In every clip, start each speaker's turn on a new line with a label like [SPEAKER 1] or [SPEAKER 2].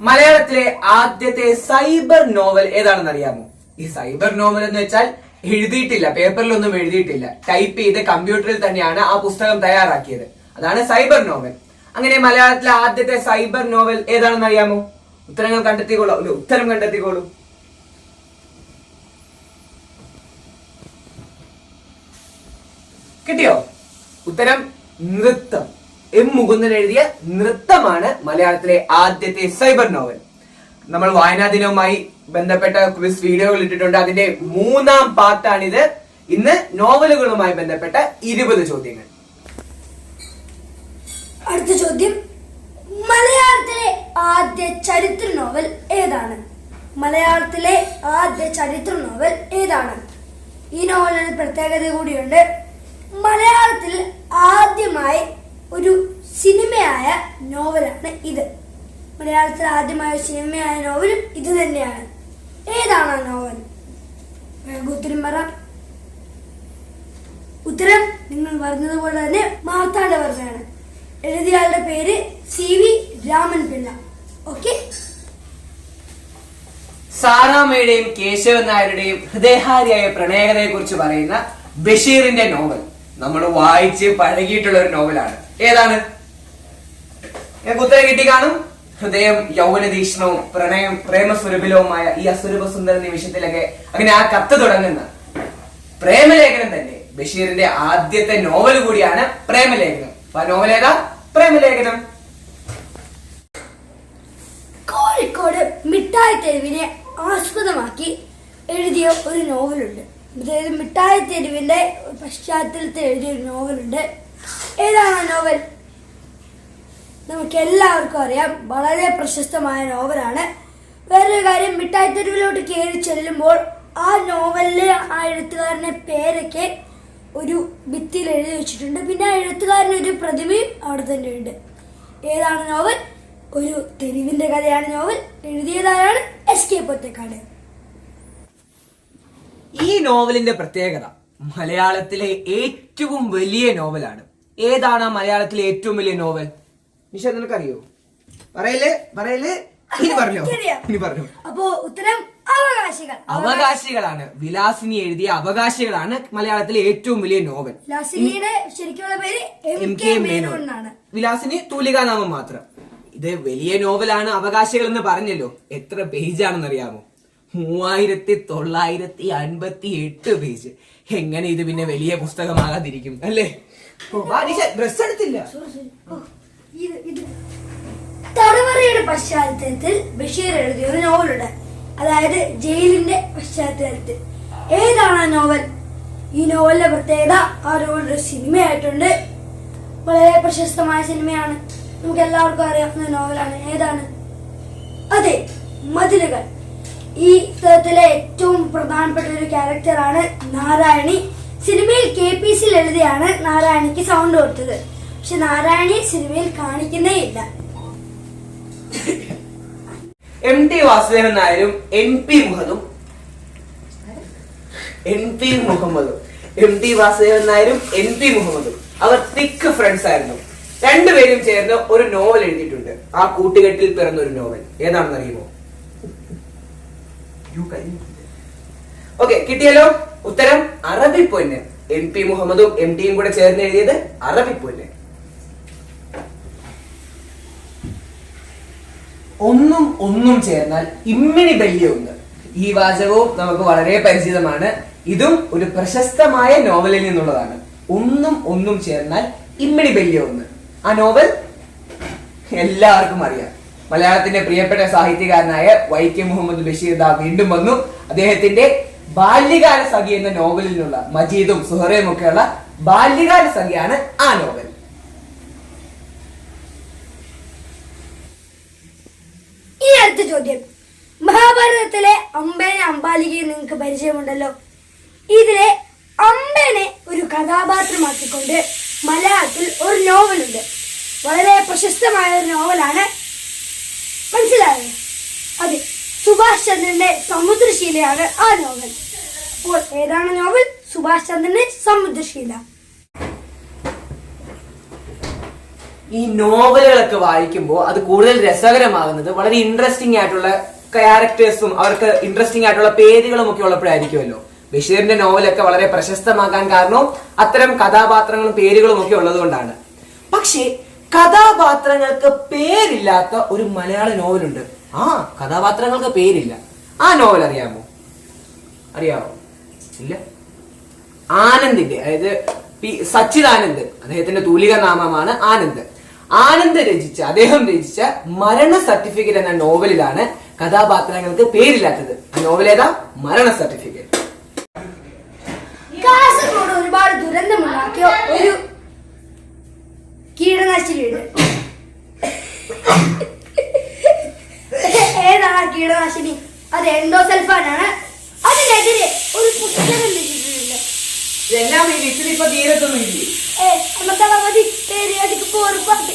[SPEAKER 1] മലയാളത്തിലെ ആദ്യത്തെ cyber novel ഏതാണെന്ന് അറിയാമോ? ഈ സൈബർ നോവൽ എന്ന് വെച്ചാൽ എഴുതിയിട്ടില്ല പേപ്പറിലൊന്നും എഴുതിയിട്ടില്ല. ടൈപ്പ് ചെയ്ത് കമ്പ്യൂട്ടറിൽ തന്നെയാണ് ആ പുസ്തകം തയ്യാറാക്കിയത്. അതാണ് സൈബർ നോവൽ. അങ്ങനെ മലയാളത്തിലെ ആദ്യത്തെ സൈബർ നോവൽ ഏതാണെന്ന് അറിയാമോ? ഉത്തരങ്ങൾ കണ്ടെത്തിക്കോളൂ ഉത്തരം കണ്ടെത്തിക്കോളൂ. കിട്ടിയോ? ഉത്തരം നൃത്തം. എം മുകുന്ദൻ എഴുതിയ നൃത്തമാണ് മലയാളത്തിലെ ആദ്യത്തെ സൈബർ നോവൽ. നമ്മൾ വായനാ ദിനവുമായി ബന്ധപ്പെട്ട ക്വിസ് വീഡിയോകൾ ഇട്ടിട്ടുണ്ട്. അതിന്റെ മൂന്നാം പാർട്ടാണിത്. ഇന്ന് നോവലുകളുമായി ബന്ധപ്പെട്ട ഇരുപത് ചോദ്യങ്ങൾ.
[SPEAKER 2] അടുത്ത ചോദ്യം. മലയാളത്തിലെ ആദ്യ ചരിത്ര നോവൽ ഏതാണ്? മലയാളത്തിലെ ആദ്യ ചരിത്ര നോവൽ ഏതാണ്? ഈ നോവലിന് പ്രത്യേകത കൂടിയുണ്ട്. മലയാളത്തിൽ ആദ്യമായി ഒരു സിനിമയായ നോവലാണ് ഇത്. മലയാളത്തിൽ ആദ്യമായ സിനിമയായ നോവൽ ഇത് തന്നെയാണ്. ഏതാണ് ആ നോവൽ? ഉത്തരം പറ. ഉത്തരം നിങ്ങൾ പറഞ്ഞതുപോലെ തന്നെ മാർത്താണ്ഡവർമ്മയാണ് എഴുതിയാളുടെ പേര് C V Raman Pillai okay?
[SPEAKER 1] സാറാമ്മയുടെയും Keshavan നായരുടെയും ഹൃദയഹാരിയായ പ്രണയകതയെ കുറിച്ച് പറയുന്ന ബഷീറിന്റെ നോവൽ. നമ്മൾ വായിച്ച് പഴകിയിട്ടുള്ള ഒരു നോവലാണ്. ഏതാണ്? ഞാൻ ഉത്തരം കിട്ടി കാണും. ഹൃദയം യൗവനതീക്ഷ്ണവും പ്രണയം പ്രേമസ്വരൂപിലവുമായ ഈ അസുരഭ സുന്ദര നിമിഷത്തിലൊക്കെ അങ്ങനെ ആ കത്ത് തുടങ്ങുന്ന പ്രേമലേഖനം തന്നെ. ബഷീറിന്റെ ആദ്യത്തെ നോവൽ കൂടിയാണ് പ്രേമലേഖനം. ആ നോവൽ ഏതാ? പ്രേമലേഖനം.
[SPEAKER 2] കോഴിക്കോട് മിഠായി തെരുവിനെ ആസ്പദമാക്കി എഴുതിയ ഒരു നോവലുണ്ട്. അതായത് മിഠായി തെരുവിന്റെ പശ്ചാത്തലത്തിൽ എഴുതിയ ഒരു നോവലുണ്ട്. ഏതാണ് നോവൽ? നമുക്ക് എല്ലാവർക്കും അറിയാം വളരെ പ്രശസ്തമായ നോവലാണ്. വേറൊരു കാര്യം മിഠായി തെരുവിലോട്ട് കയറി ചെല്ലുമ്പോൾ ആ നോവലിലെ ആ എഴുത്തുകാരന്റെ പേരൊക്കെ ഒരു ഭിത്തിയിൽ എഴുതി വെച്ചിട്ടുണ്ട്. പിന്നെ ആ എഴുത്തുകാരന്റെ ഒരു പ്രതിമയും അവിടെ തന്നെ ഉണ്ട്. ഏതാണ് നോവൽ? ഒരു തെരുവിന്റെ കഥയാണ് നോവൽ. എഴുതിയതാരാണ്? S K Pottekkatt.
[SPEAKER 1] ഈ നോവലിന്റെ പ്രത്യേകത മലയാളത്തിലെ ഏറ്റവും വലിയ നോവലാണ്. ഏതാണ് ആ മലയാളത്തിലെ ഏറ്റവും വലിയ നോവൽ? നിഷ നിനക്കറിയോ? പറയൽ പറയൽ ഇനി പറഞ്ഞോ ഇനി പറഞ്ഞു.
[SPEAKER 2] അപ്പോ ഉത്തരം അവകാശികൾ.
[SPEAKER 1] അവകാശികളാണ്. വിലാസിനി എഴുതിയ അവകാശികളാണ് മലയാളത്തിലെ ഏറ്റവും വലിയ നോവൽ.
[SPEAKER 2] ശരിക്കുള്ള പേര്
[SPEAKER 1] എം കെ മേനോൻ. വിലാസിനി തൂലികാനാമം മാത്രം. ഇത് വലിയ നോവലാണ് അവകാശികൾ എന്ന് പറഞ്ഞല്ലോ. എത്ര പേജാണെന്ന് അറിയാമോ മൂവായിരത്തി തൊള്ളായിരത്തി അൻപത്തി എട്ട് പേജ്. എങ്ങനെ ഇത് പിന്നെ വലിയ പുസ്തകമാകാതിരിക്കും അല്ലേ? ഡ്രസ് എടുത്തില്ല.
[SPEAKER 2] തടവറയുടെ പശ്ചാത്തലത്തിൽ ബഷീർ എഴുതിയ ഒരു നോവലുണ്ട്. അതായത് ജയിലിന്റെ പശ്ചാത്തലത്തിൽ. ഏതാണ് ആ നോവൽ? ഈ നോവലിന്റെ പ്രത്യേകത ആ നോവലൊരു സിനിമയായിട്ടുണ്ട്. വളരെ പ്രശസ്തമായ സിനിമയാണ്. നമുക്ക് എല്ലാവർക്കും അറിയാവുന്ന നോവലാണ്. ഏതാണ്? അതെ മതിലുകൾ. ഈ പുസ്തകത്തിലെ ഏറ്റവും പ്രധാനപ്പെട്ട ഒരു ക്യാരക്ടറാണ് നാരായണി. സിനിമയിൽ കെ പി സി ലളിതയാണ് നാരായണിക്ക് സൗണ്ട് കൊടുത്തത്. പക്ഷെ നാരായണി സിനിമയിൽ കാണിക്കുന്നേ ഇല്ല.
[SPEAKER 1] എം ടി വാസുദേവൻ നായരും എൻ പി മുഹമ്മദും എൻ പി മുഹമ്മദും. എം ടി വാസുദേവൻ നായരും എൻ പി മുഹമ്മദും. അവർ തിക്ക് ഫ്രണ്ട്സ് ആയിരുന്നു. രണ്ടുപേരും ചേർന്ന് ഒരു നോവൽ എഴുതിയിട്ടുണ്ട്. ആ കൂട്ടുകെട്ടിൽ പിറന്ന ഒരു നോവൽ ഏതാണെന്ന് അറിയുമോ ഓക്കെ കിട്ടിയല്ലോ? ഉത്തരം അറബി പൊന്ന്. എം പി മുഹമ്മദും എം ഡിയും കൂടെ ചേർന്ന് എഴുതിയത് അറബി പൊന്ന്. ഒന്നും ഒന്നും ചേർന്നാൽ ഇമ്മിണി ഒന്ന് ഈ വാചകവും നമുക്ക് വളരെ പരിചിതമാണ്. ഇതും ഒരു പ്രശസ്തമായ നോവലിൽ നിന്നുള്ളതാണ്. ഒന്നും ഒന്നും ചേർന്നാൽ ഇമ്മിണി ബല്യ ഒന്ന് ആ നോവൽ എല്ലാവർക്കും അറിയാം. മലയാളത്തിന്റെ പ്രിയപ്പെട്ട സാഹിത്യകാരനായ വൈക്കം മുഹമ്മദ് ബഷീർ ദാ വീണ്ടും വന്നു. അദ്ദേഹത്തിന്റെ ബാല്യകാല സഖി എന്ന നോവലിൽ നിന്നുള്ള മജീദും സുഹറയും ഒക്കെയുള്ള ബാല്യകാല സഖിയാണ് ആ നോവൽ.
[SPEAKER 2] ഈ അടുത്ത ചോദ്യം. മഹാഭാരതത്തിലെ അമ്പനെ അമ്പാലികയെ നിങ്ങൾക്ക് പരിചയമുണ്ടല്ലോ. ഇതിലെ അമ്പേനെ ഒരു കഥാപാത്രമാക്കിക്കൊണ്ട് മലയാളത്തിൽ ഒരു നോവലുണ്ട്. വളരെ പ്രശസ്തമായ ഒരു നോവലാണ് മനസ്സിലായോ? അതെ സുഭാഷ് ചന്ദ്രന്റെ സമുദ്രശീലയാണ് ആ നോവൽ. അപ്പോൾ ഏതാണ് നോവൽ? സുഭാഷ് ചന്ദ്രന്റെ സമുദ്രശീല.
[SPEAKER 1] ഈ നോവലുകളൊക്കെ വായിക്കുമ്പോൾ അത് കൂടുതൽ രസകരമാകുന്നത് വളരെ ഇൻട്രസ്റ്റിംഗ് ആയിട്ടുള്ള ക്യാരക്ടേഴ്സും അവർക്ക് ഇൻട്രസ്റ്റിംഗ് ആയിട്ടുള്ള പേരുകളും ഒക്കെ ഉള്ളപ്പോഴായിരിക്കുമല്ലോ. ബഷീറിന്റെ നോവലൊക്കെ വളരെ പ്രശസ്തമാകാൻ കാരണം അത്തരം കഥാപാത്രങ്ങളും പേരുകളും ഒക്കെ ഉള്ളതുകൊണ്ടാണ്. പക്ഷേ കഥാപാത്രങ്ങൾക്ക് പേരില്ലാത്ത ഒരു മലയാള നോവലുണ്ട്. ആ കഥാപാത്രങ്ങൾക്ക് പേരില്ല. ആ നോവൽ അറിയാമോ? അറിയാമോ ഇല്ല. ആനന്ദിന്റെ അതായത് പി സച്ചിദാനന്ദ് അദ്ദേഹത്തിന്റെ തൂലിക നാമമാണ് ആനന്ദ്. ആനന്ദ് രചിച്ച അദ്ദേഹം രചിച്ച മരണ സർട്ടിഫിക്കറ്റ് എന്ന നോവലിലാണ് കഥാപാത്രങ്ങൾക്ക് പേരില്ലാത്തത്. ആ നോവൽ ഏതാ മരണ സർട്ടിഫിക്കറ്റ്.
[SPEAKER 2] ഒരുപാട് ദുരന്തമുണ്ടാക്കിയ ഒരു കീടനാശിനിയുണ്ട്. ഏതാണ് ആ കീടനാശിനി? അത് എൻഡോസൽഫാനാണ്. അതിനെതിരെ ഒരു പുസ്തകം രചിച്ചിട്ടുണ്ട്
[SPEAKER 1] ഇതെല്ലാം ഈ ലിസ്റ്റിൽ ഇപ്പൊ തീരത്തൊന്നും ഇല്ലേ?
[SPEAKER 2] പോർപ്പാട്ട്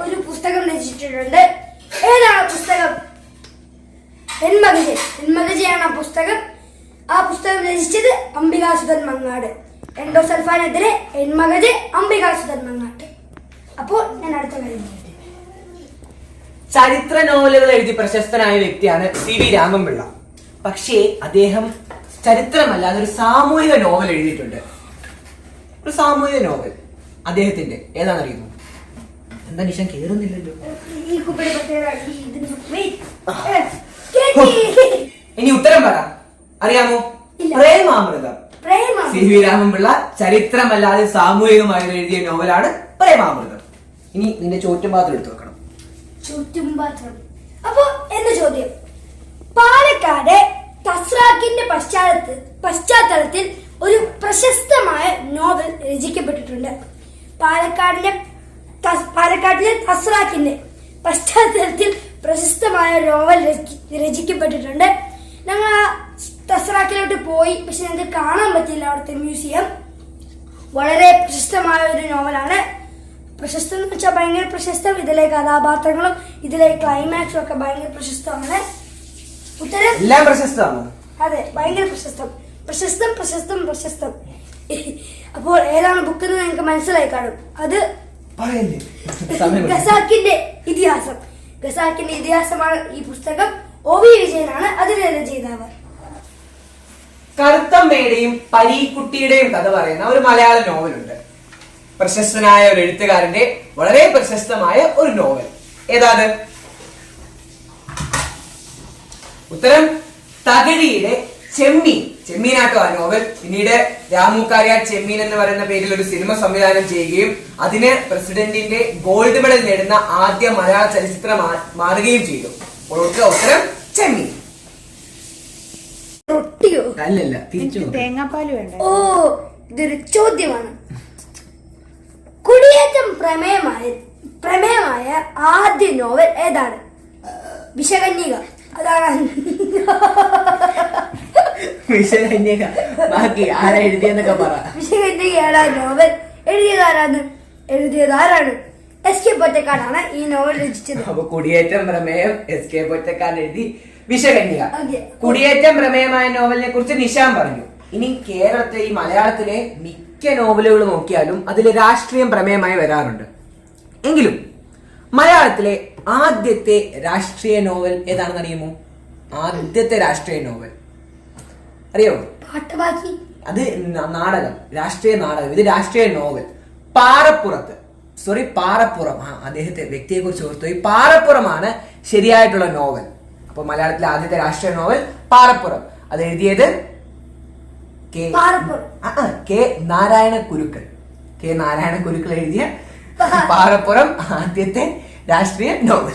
[SPEAKER 2] ഒരു പുസ്തകം രചിച്ചിട്ടുണ്ട്. ഏതാണ് പുസ്തകം? എൻമകജ എൻമകജയാണ് ആ പുസ്തകം. ആ പുസ്തകം രചിച്ചത് അംബികാസുധൻ മങ്ങാട്. എൻഡോസൾഫാനെതിരെ എൻമകജ് അംബികാസുധൻ മങ്ങാട് അപ്പോൾ ഞാൻ അടുത്ത കാര്യം
[SPEAKER 1] ചരിത്ര നോവലുകൾ എഴുതി പ്രശസ്തനായ വ്യക്തിയാണ് സി വി രാമൻപിള്ള. പക്ഷേ അദ്ദേഹം ചരിത്രമല്ലാതെ ഒരു സാമൂഹിക നോവൽ എഴുതിയിട്ടുണ്ട്. ഒരു സാമൂഹിക നോവൽ അദ്ദേഹത്തിന്റെ ഏതാണെന്നറിയുന്നു എന്താ നിഷാൻ കേറുന്നില്ലല്ലോ. ഇനി ഉത്തരം പറ. അറിയാമോ?
[SPEAKER 2] പ്രേമാമൃത
[SPEAKER 1] പ്രേമാമൃതം.
[SPEAKER 2] പ്രേമം
[SPEAKER 1] സി വി രാമൻപിള്ള ചരിത്രമല്ലാതെ സാമൂഹികമായി എഴുതിയ നോവലാണ് പ്രേമാമൃതം. ഇനി നിന്റെ ചോറ്റും പാത്രം എടുത്തു വെക്കണം.
[SPEAKER 2] ചുറ്റുംപാത്രം അപ്പൊ എന്റെ ചോദ്യം? പാലക്കാട് തസ്രാക്കിന്റെ പശ്ചാത്തലത്തിൽ പശ്ചാത്തലത്തിൽ ഒരു പ്രശസ്തമായ നോവൽ രചിക്കപ്പെട്ടിട്ടുണ്ട്. പാലക്കാടിന്റെ പാലക്കാട്ടിലെ തസ്രാക്കിന്റെ പശ്ചാത്തലത്തിൽ പ്രശസ്തമായ നോവൽ രചി- രചിക്കപ്പെട്ടിട്ടുണ്ട്. ഞങ്ങൾ ആ തസ്രാക്കിലോട്ട് പോയി. പക്ഷെ ഞങ്ങൾക്ക് കാണാൻ പറ്റില്ല അവിടുത്തെ മ്യൂസിയം. വളരെ പ്രശസ്തമായ ഒരു നോവലാണ്. പ്രശസ്തം എന്ന് വെച്ചാൽ ഭയങ്കര പ്രശസ്തം. ഇതിലെ കഥാപാത്രങ്ങളും ഇതിലെ ക്ലൈമാക്സും ഒക്കെ ഭയങ്കര പ്രശസ്തമാണ്. ഉത്തരം?
[SPEAKER 1] എല്ലാം പ്രശസ്തമാണ്.
[SPEAKER 2] അതെ ഭയങ്കര പ്രശസ്തം. പ്രശസ്തം പ്രശസ്തം പ്രശസ്തം. അപ്പോൾ ഏതാണ് ബുക്ക് എന്ന് നിങ്ങൾക്ക് മനസ്സിലായി കാണും. അത്. ഖസാക്കിന്റെ ഇതിഹാസം. ഖസാക്കിന്റെ ഇതിഹാസമാണ് ഈ പുസ്തകം. ഒ വി വിജയനാണ്. അതിലെ രചയിതാവ്
[SPEAKER 1] കറുത്തമ്മയുടെയും പരീക്കുട്ടിയുടെയും കഥ പറയുന്ന ഒരു മലയാള നോവലുണ്ട്. പ്രശസ്തനായ ഒരു എഴുത്തുകാരന്റെ വളരെ പ്രശസ്തമായ ഒരു നോവൽ. ഏതാണ് ഉത്തരം തകഴിയുടെ ചെമ്മീൻ. ചെമ്മീനാട്ടോ ആ നോവൽ. പിന്നീട് രാമുക്കാരിയ ചെമ്മീൻ എന്ന് പറയുന്ന പേരിൽ ഒരു സിനിമ സംവിധാനം ചെയ്യുകയും അതിന് പ്രസിഡന്റിന്റെ ഗോൾഡ് മെഡൽ നേടുന്ന ആദ്യ മലയാള ചലച്ചിത്രം മാറുകയും ചെയ്തു. ഉത്തരം ചെമ്മീൻ.
[SPEAKER 2] റൊട്ടിയോ?
[SPEAKER 1] അല്ലല്ല തിരിച്ചു
[SPEAKER 3] തേങ്ങാപ്പാൽ വേണ്ട?
[SPEAKER 2] ഓ ഇതൊരു ചോദ്യമാണ്. കുടിയേറ്റം പ്രമേയമായ പ്രമേയമായ ആദ്യ നോവൽ ഏതാണ്? വിഷകന്യക. അതാണ്.
[SPEAKER 1] വിഷകന്യക. ബാക്കി ആരാ എഴുതിയെന്നൊക്കെ പറ.
[SPEAKER 2] വിഷകന്യകയാണ് ആ നോവൽ എഴുതിയതാരാണ്? എഴുതിയതാരാണ്? എഴുതിയത് ആരാണ് എസ് കെ പൊറ്റക്കാടാണ് ഈ നോവൽ രചിച്ചത്.
[SPEAKER 1] അപ്പൊ കുടിയേറ്റം പ്രമേയം എസ് കെ പൊറ്റക്കാട് എഴുതി വിഷകന്യക കുടിയേറ്റം പ്രമേയമായ നോവലിനെ കുറിച്ച് നിശാം പറഞ്ഞു. ഇനി കേരളത്തിലെ ഈ മലയാളത്തിലെ മിക്ക നോവലുകൾ നോക്കിയാലും അതിൽ രാഷ്ട്രീയം പ്രമേയമായി വരാറുണ്ട്. എങ്കിലും മലയാളത്തിലെ ആദ്യത്തെ രാഷ്ട്രീയ നോവൽ ഏതാണെന്ന് അറിയുമോ? ആദ്യത്തെ രാഷ്ട്രീയ നോവൽ.
[SPEAKER 2] അറിയോ?
[SPEAKER 1] അത് നാടകം. രാഷ്ട്രീയ നാടകം. ഇത് രാഷ്ട്രീയ നോവൽ. പാറപ്പുറത്ത്. സോറി പാറപ്പുറം. ആ അദ്ദേഹത്തെ വ്യക്തിയെ കുറിച്ച് ഓർത്തു ഈ പാറപ്പുറമാണ് ശരിയായിട്ടുള്ള നോവൽ. അപ്പൊ മലയാളത്തിലെ ആദ്യത്തെ രാഷ്ട്രീയ നോവൽ പാറപ്പുറം. അത് എഴുതിയത് കെ കെ നാരായണ കുരുക്കൾ. കെ നാരായണ കുരുക്കൾ എഴുതിയ പാറപ്പുറം ആദ്യത്തെ രാഷ്ട്രീയ നോവൽ.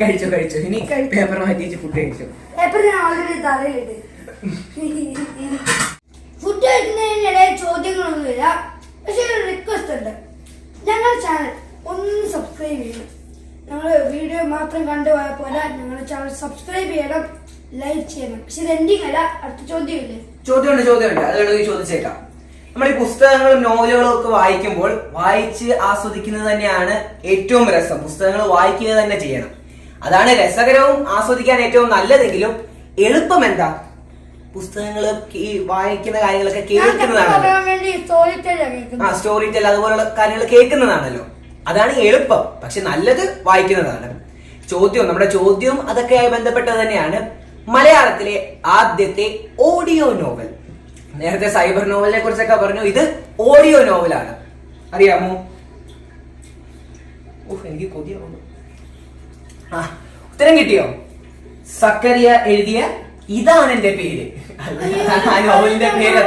[SPEAKER 1] കഴിച്ചു കഴിച്ചു. ഇനി. പേപ്പർ മാറ്റി വെച്ച് ഫുഡ് കഴിച്ചോ.
[SPEAKER 2] ഫുഡ് കഴിക്കുന്നതിനിടെ ചോദ്യങ്ങളൊന്നുമില്ല പക്ഷെ ഒരു റിക്വസ്റ്റ് ഉണ്ട് ഞങ്ങളുടെ ചാനൽ ഒന്ന് സബ്സ്ക്രൈബ് ചെയ്യണം ഞങ്ങൾ വീഡിയോ മാത്രം കണ്ടു പോയാൽ പോലെ ഞങ്ങളുടെ ചാനൽ സബ്സ്ക്രൈബ് ചെയ്യണം ലൈക്ക് ചെയ്യണം. പക്ഷെ ഇത് എൻഡിങ് അല്ല അടുത്ത ചോദ്യമില്ലേ?
[SPEAKER 1] ചോദ്യമുണ്ട് ചോദ്യമുണ്ട്. അത് വേണമെങ്കിൽ ചോദിച്ചേക്കാം. നമ്മൾ ഈ പുസ്തകങ്ങളും നോവലുകളും ഒക്കെ വായിക്കുമ്പോൾ വായിച്ച് ആസ്വദിക്കുന്നത് തന്നെയാണ് ഏറ്റവും രസം. പുസ്തകങ്ങൾ വായിക്കുക തന്നെ ചെയ്യണം. അതാണ് രസകരവും ആസ്വദിക്കാൻ ഏറ്റവും നല്ലതെങ്കിലും എളുപ്പം എന്താ? പുസ്തകങ്ങൾ ഈ വായിക്കുന്ന കാര്യങ്ങളൊക്കെ
[SPEAKER 2] ടെൽ
[SPEAKER 1] ആ സ്റ്റോറി ടെൽ അതുപോലുള്ള കാര്യങ്ങൾ കേൾക്കുന്നതാണല്ലോ. അതാണ് എളുപ്പം. പക്ഷെ നല്ലത് വായിക്കുന്നതാണ്. ചോദ്യവും നമ്മുടെ ചോദ്യവും അതൊക്കെയായി ബന്ധപ്പെട്ടത് തന്നെയാണ് മലയാളത്തിലെ ആദ്യത്തെ ഓഡിയോ നോവൽ. നേരത്തെ സൈബർ നോവലിനെ കുറിച്ചൊക്കെ പറഞ്ഞു. ഇത് ഓഡിയോ നോവലാണ്. അറിയാമോ? എനിക്ക് കൊതിയാവുന്നു. ആ ഉത്തരം കിട്ടിയോ? സക്കറിയ എഴുതിയ ഇതാണ് എന്റെ പേര്. ആ നോവലിന്റെ പേര്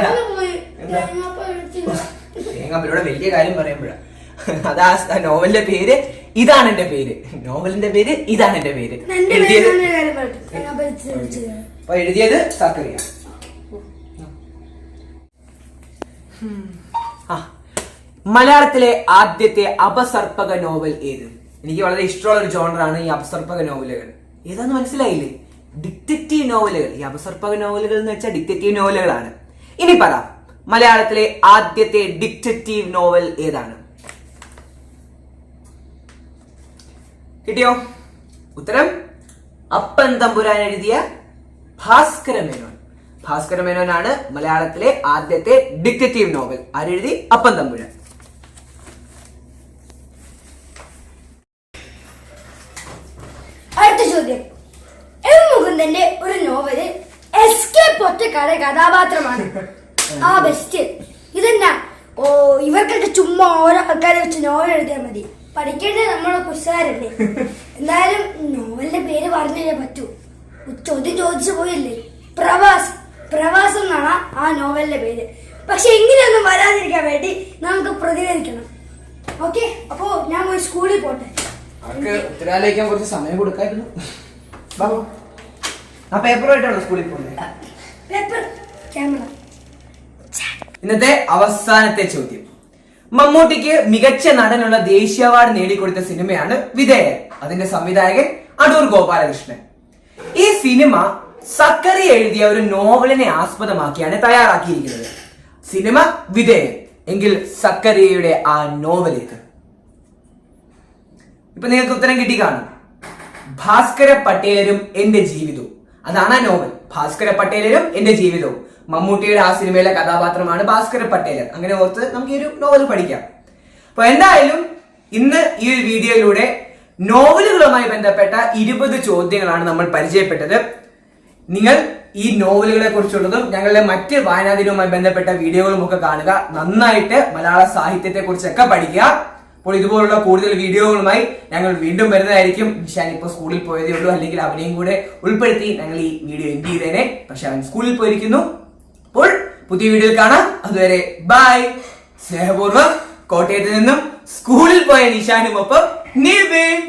[SPEAKER 1] തേങ്ങാപ്പലയുടെ വലിയ കാര്യം പറയുമ്പോഴാണ് അതാ നോവലിന്റെ പേര് ഇതാണ് എന്റെ പേര്. നോവലിന്റെ പേര് ഇതാണ് എന്റെ പേര്. എഴുതിയത് അപ്പൊ എഴുതിയത് സക്കറിയ മലയാളത്തിലെ ആദ്യത്തെ അപസർപ്പക നോവൽ ഏത്? എനിക്ക് വളരെ ഇഷ്ടമുള്ള ഒരു ജോണറാണ് ഈ അപസർപ്പക നോവലുകൾ. ഏതാന്ന് മനസ്സിലായില്ലേ? ഡിറ്റക്റ്റീവ് നോവലുകൾ. ഈ അപസർപ്പക നോവലുകൾ എന്ന് വെച്ചാൽ ഡിറ്റക്റ്റീവ് നോവലുകളാണ്. ഇനി പറ മലയാളത്തിലെ ആദ്യത്തെ ഡിറ്റക്റ്റീവ് നോവൽ ഏതാണ്? കിട്ടിയോ? ഉത്തരം? അപ്പൻ തമ്പുരാൻ എഴുതിയ ഭാസ്കര മേനോൻ. ഭാസ്കര മേനോനാണ് മലയാളത്തിലെ ആദ്യത്തെ ഡിറ്റക്റ്റീവ് നോവൽ. ആരെഴുതി? അപ്പൻ തമ്പുരാൻ.
[SPEAKER 2] അടുത്ത ചോദ്യം. എം മുകുന്ദന്റെ ഒരു നോവൽ കെ ഒറ്റക്കാടെ കഥാപാത്രമാണ്. ആ ബെസ്റ്റ് ഇതെന്നാ? ഓ ഇവർക്കൊക്കെ ചുമ്മാ ഓരോ ആൾക്കാരെ വെച്ച് നോവൽ എഴുതിയാൽ മതി. പഠിക്കേണ്ടത് നമ്മളെ കുശാരല്ലേ എന്തായാലും നോവലിന്റെ പേര് പറഞ്ഞേ പറ്റൂ. ചോദ്യം ചോദിച്ചു പോയില്ലേ? പ്രവാസ്. പ്രവാസം എന്നാണ് ആ നോവലിന്റെ പേര്. പക്ഷെ എങ്ങനെയൊന്നും വരാതിരിക്കാൻ വേണ്ടി നമുക്ക് പ്രതികരിക്കണം. ഓക്കെ? അപ്പോ ഞാൻ പോയി സ്കൂളിൽ പോട്ടെ.
[SPEAKER 1] അവർക്ക് കുറച്ച് സമയം കൊടുക്കായിരുന്നു. ആ പേപ്പറുമായിട്ടാണോ സ്കൂളിൽ പോകുന്നത്
[SPEAKER 2] പേപ്പർ ക്യാമറ.
[SPEAKER 1] ഇന്നത്തെ അവസാനത്തെ ചോദ്യം. മമ്മൂട്ടിക്ക് മികച്ച നടനുള്ള ദേശീയ അവാർഡ് നേടിക്കൊടുത്ത സിനിമയാണ് വിധേയൻ. അതിന്റെ സംവിധായകൻ അടൂർ ഗോപാലകൃഷ്ണൻ. ഈ സിനിമ സക്കറി എഴുതിയ ഒരു നോവലിനെ ആസ്പദമാക്കിയാണ് തയ്യാറാക്കിയിരിക്കുന്നത്. സിനിമ വിധേയൻ എങ്കിൽ സക്കറിയയുടെ ആ നോവലേക്ക് ഇപ്പൊ നിങ്ങൾക്ക് ഉത്തരം കിട്ടി കാണും ഭാസ്കര പട്ടേലരും എന്റെ ജീവിതവും. അതാണ് ആ നോവൽ. ഭാസ്കര പട്ടേലരും എന്റെ ജീവിതവും. മമ്മൂട്ടിയുടെ ആ സിനിമയിലെ കഥാപാത്രമാണ് ഭാസ്കര പട്ടേലർ അങ്ങനെ ഓർത്ത് നമുക്ക് ഈ ഒരു നോവൽ പഠിക്കാം. അപ്പൊ എന്തായാലും ഇന്ന് ഈ ഒരു വീഡിയോയിലൂടെ നോവലുകളുമായി ബന്ധപ്പെട്ട ഇരുപത് ചോദ്യങ്ങളാണ് നമ്മൾ പരിചയപ്പെട്ടത്. നിങ്ങൾ ഈ നോവലുകളെ കുറിച്ചുള്ളതും ഞങ്ങളുടെ മറ്റ് വായനാദിനവുമായി ബന്ധപ്പെട്ട വീഡിയോകളും ഒക്കെ കാണുക. നന്നായിട്ട് മലയാള സാഹിത്യത്തെ കുറിച്ചൊക്കെ പഠിക്കുക. അപ്പോൾ ഇതുപോലുള്ള കൂടുതൽ വീഡിയോകളുമായി ഞങ്ങൾ വീണ്ടും വരുന്നതായിരിക്കും. നിഷാൻ ഇപ്പോൾ സ്കൂളിൽ പോയതേ ഉള്ളൂ. അല്ലെങ്കിൽ അവനെയും കൂടെ ഉൾപ്പെടുത്തി ഞങ്ങൾ ഈ വീഡിയോ എൻഡ് ചെയ്തേനെ. പക്ഷെ അവൻ സ്കൂളിൽ പോയിരിക്കുന്നു. അപ്പോൾ പുതിയ വീഡിയോയിൽ കാണാം. അതുവരെ ബൈ സ്നേഹപൂർവം കോട്ടയത്ത് നിന്നും സ്കൂളിൽ പോയ നിഷാനുമൊപ്പം നിവിൻ.